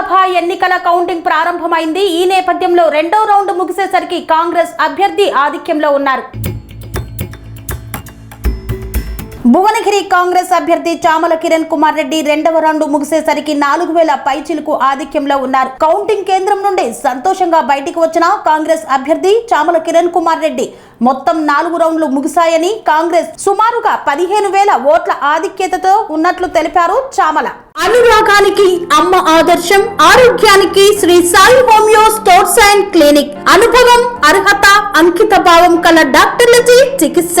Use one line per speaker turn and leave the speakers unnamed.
లోక్సభ ఎన్నికల కౌంటింగ్ ప్రారంభమైంది. ఈ నేపథ్యంలో రెండో రౌండ్ ముగిసేసరికి కాంగ్రెస్ అభ్యర్థి ఆధిక్యంలో ఉన్నారు. భువనగిరి కాంగ్రెస్ అభ్యర్థి చామల కిరణ్ కుమార్ రెడ్డి రెండవ రౌండ్ ముగిసేసరికి నాలుగు వేల పైచిలకు ఆధిక్యంలో ఉన్నారు. కౌంటింగ్ కేంద్రం నుండి సంతోషంగా బయటికి వచ్చిన కాంగ్రెస్ అభ్యర్థి చామల కిరణ్ కుమార్ రెడ్డి మొత్తం నాలుగు రౌండ్లు ముగిశాయని కాంగ్రెస్ సుమారుగా పదిహేను వేల ఓట్ల ఆధిక్యతతో ఉన్నట్లు తెలిపారు చామల. అనురాగానికి అమ్మ ఆదర్శం ఆరోగ్యానికి Shri Sai homeo sports and clinic. అనుభవం అర్హత అంకిత భావం కల డాక్టర్లచే చికిత్స.